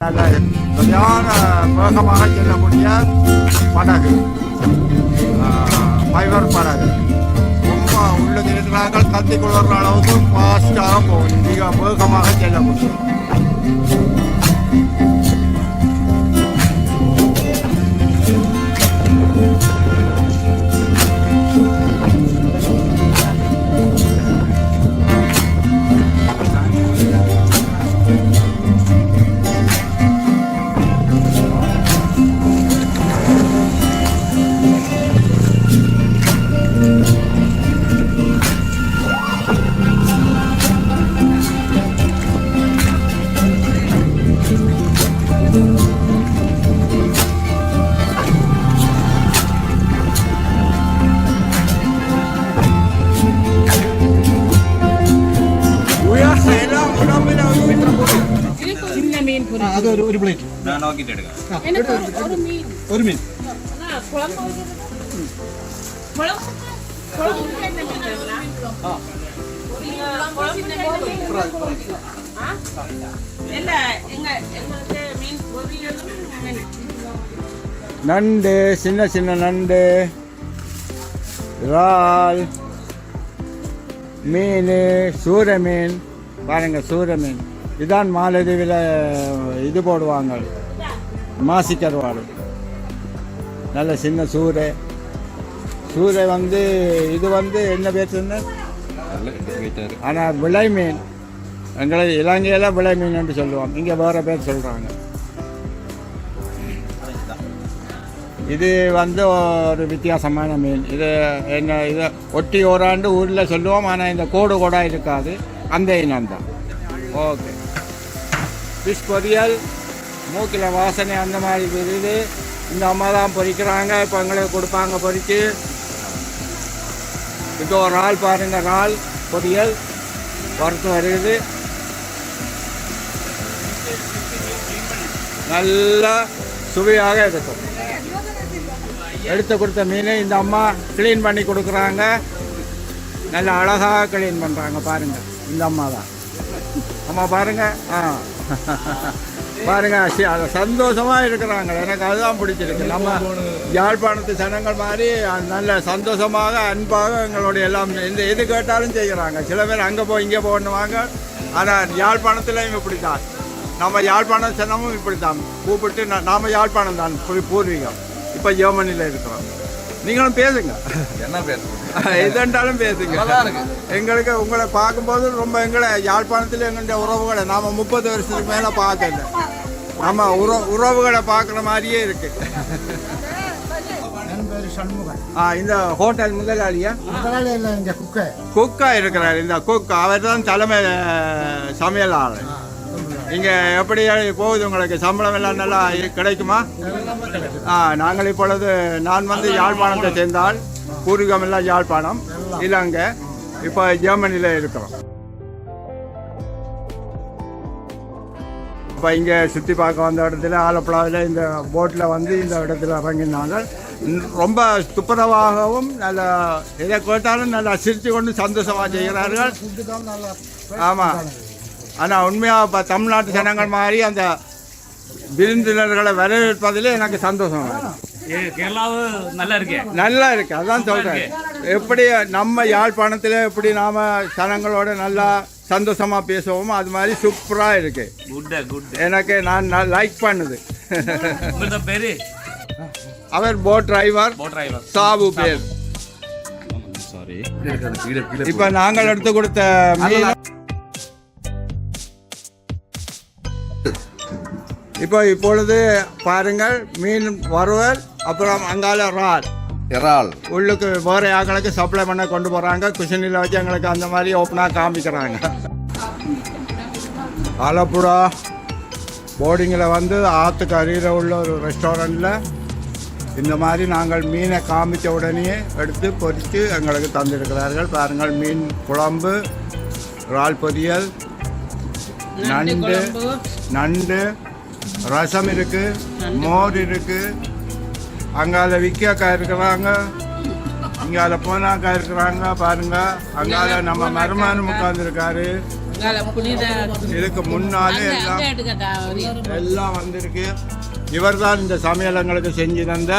நல்ல சரியான வேகமாக செல்லக்கூடிய படகு ஃபைபர் படகு ரொம்ப உள்ளது இருக்கிறார்கள் கத்தி கொள்கிற அளவுக்கு ஃபாஸ்டாக போகும் மிக வேகமாக செல்ல முடியும் பொரியலும் மீன். நண்டு சின்ன சின்ன நண்டு இறால் மீன் சூர மீன் பாருங்க சூர மீன் இதான் மாலதீவில் இது போடுவாங்க. மாசி கருவாடு நல்ல சின்ன சூரை சூரை வந்து இது வந்து என்ன பேர் சொன்ன? ஆனால் விளை மீன். எங்களை இலங்கையில் விளை மீன் என்று சொல்லுவோம் இங்கே வேறு பேர் சொல்கிறாங்க இது வந்து ஒரு வித்தியாசமான மீன். இது என்ன இது ஒட்டி ஓராண்டு ஊரில் சொல்லுவோம் ஆனால் இந்த கோடு கூட இருக்காது. அந்த இனம் தான் ஓகே. ஃபிஷ் பொரியல் மூக்கில் வாசனை அந்த மாதிரி வருது இந்த அம்மா தான் பொறிக்கிறாங்க. இப்போ எங்களுக்கு கொடுப்பாங்க பொறிச்சு. இப்போ ஒரு ஆள் பாருங்க இறால் பொரியல் வறுத்து வருது நல்லா சுவையாக இருக்கும். எடுத்து கொடுத்த மீனை இந்த அம்மா க்ளீன் பண்ணி கொடுக்குறாங்க. நல்ல அழகாக க்ளீன் பண்ணுறாங்க பாருங்கள் இந்த அம்மா தான். அம்மா பாருங்க. ஆ. பாருங்க சி- அது சந்தோஷமா இருக்கிறாங்க. எனக்கு அதுதான் பிடிச்சிருக்கு. நம்ம யாழ்ப்பாணத்து ஜனங்கள் மாதிரி நல்ல சந்தோஷமாக அன்பாக எங்களுடைய எல்லாம் எந்த எது கேட்டாலும் செய்கிறாங்க. சில பேர் அங்கே போய் இங்கே போகணுவாங்க ஆனால் யாழ்ப்பாணத்துலையும் இப்படி தான் நம்ம யாழ்ப்பாணம் ஜனமும் இப்படி தான் கூப்பிட்டு நாம யாழ்ப்பாணம் தான் பூர்வீகம். இப்போ ஜெர்மனியில் இருக்கிறோம். நீங்களும் பேசுங்க. என்ன பேசுங்க. எதாண்டாலும் பேசுங்க எங்களுக்கு உங்களை பார்க்கும்போது ரொம்ப எங்களை யாழ்ப்பாணத்தில் எங்களுடைய உறவுகளை நாம் முப்பது வருஷத்துக்கு மேலே பார்க்கல நம்ம உற உறவுகளை பார்க்குற மாதிரியே இருக்கு. இந்த ஹோட்டல் முதலாளியா? குக்கா. இருக்கிறார் இந்த குக் அவர் தான் தலைமை சமையலாளர். இங்கே எப்படி போகுது உங்களுக்கு? சம்பளம் எல்லாம் நல்லா கிடைக்குமா? ஆ நாங்கள் இப்பொழுது நான் வந்து யாழ்ப்பாணத்தை சேர்ந்தால் பூர்வீகம் எல்லாம் யாழ்ப்பாணம் அங்கே இப்போ ஜெர்மனியில் இருக்கிறோம். இப்போ இங்கே சுற்றி பார்க்க வந்த இடத்துல ஆலப்புழாவில் இந்த போட்டில் வந்து இந்த இடத்துல இறங்கினாங்க. ரொம்ப துப்புரவாகவும் நல்லா எதை கேட்டாலும் நல்லா சிரித்து கொண்டு சந்தோஷமாக செய்கிறார்கள். ஆமாம் ஆனால் உண்மையாக இப்போ தமிழ்நாட்டு ஜனங்கள் மாதிரி அந்த விருந்தினர்களை வரவேற்பதில் எனக்கு சந்தோஷம். கேரளாவு நல்லா இருக்கு. நல்லா இருக்கு அதான் சொல்கிறேன் எப்படி நம்ம யாழ்ப்பாணத்தில் எப்படி நாம் ஜனங்களோட நல்லா சந்தோஷமாக பேசுவோமோ அது மாதிரி சூப்பராக இருக்கு. குட் குட் எனக்கு நான் லைக் பண்ணுது. பேரு? அவர் boat driver boat driver Sabu பேர். சாரி இப்போ நாங்கள் எடுத்து கொடுத்த இப்போ இப்பொழுது பாருங்கள் மீன் வறுவல் அப்புறம் அங்கால இறால். இறால். உள்ளுக்கு வேறு ஆக்களுக்கு சப்ளை பண்ண கொண்டு போகிறாங்க குஷனில் வச்சு எங்களுக்கு அந்த மாதிரி ஓப்பனாக காமிக்கிறாங்க. ஆலப்புழா போர்டிங்கில் வந்து ஆற்றுக்கு அருகில் உள்ள ஒரு ரெஸ்டாரண்ட்டில் இந்த மாதிரி நாங்கள் மீனை காமிச்ச உடனே எடுத்து பொரித்து எங்களுக்கு தந்திருக்கிறார்கள். பாருங்கள் மீன் குழம்பு இறால் பொரியல் நண்டு நண்டு ரசம் இருக்கு மோர் இருக்கு. அங்கால விக்கியாக்கா இருக்கிறாங்க இங்கால போனாக்கா இருக்கிறாங்க பாருங்க. அங்கால நம்ம மருமானும் புனித இதுக்கு முன்னாலே எல்லாம் எல்லாம் வந்திருக்கு. இவர்தான் இந்த சமையலங்களுக்கு செஞ்சு தந்த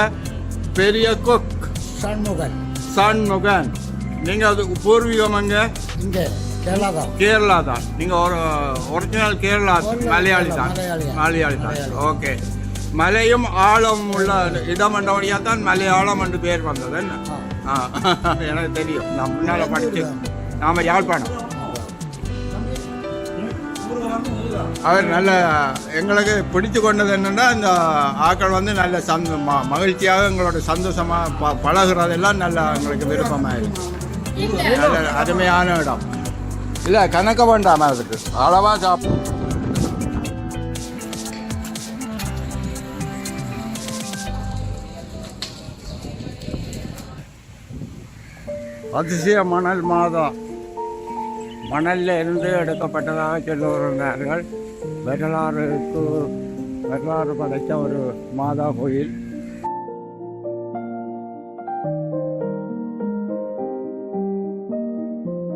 பெரிய கொக் சண்முகன். சண்முகன். நீங்க அது பூர்வீகம் அங்க இங்கே. கேரளா தான் கேரளா தான் நீங்க ஒரு ஒரிஜினல் கேரளா மலையாளி தான் மலையாளி. தான். ஓகே மலையும் ஆழம் உள்ள இடம் என்றபடியா தான் மலையாளம் என்று பேர் வந்தது. என்ன? ஆ. எனக்கு தெரியும். நான் முன்னால படிச்சு நாம யாழ்ப்பாணம். அவர் நல்ல எங்களுக்கு பிடித்து கொண்டது என்னன்னா இந்த ஆக்கள் வந்து நல்ல சந்த ம- மகிழ்ச்சியாக எங்களோட சந்தோஷமாக ப பழகுறதெல்லாம் நல்ல எங்களுக்கு விருப்பமாக இருக்கு நல்ல அருமையான இடம். இல்லை கணக்க வேண்டாம் அதுக்கு அளவாக சாப்பிடும் அதிசய மணல் மாதம் மணலில் இருந்து எடுக்கப்பட்டதாக சொல்லுகிறார்கள் வரலாறுக்கு வரலாறு படைத்த ஒரு மாதா கோயில்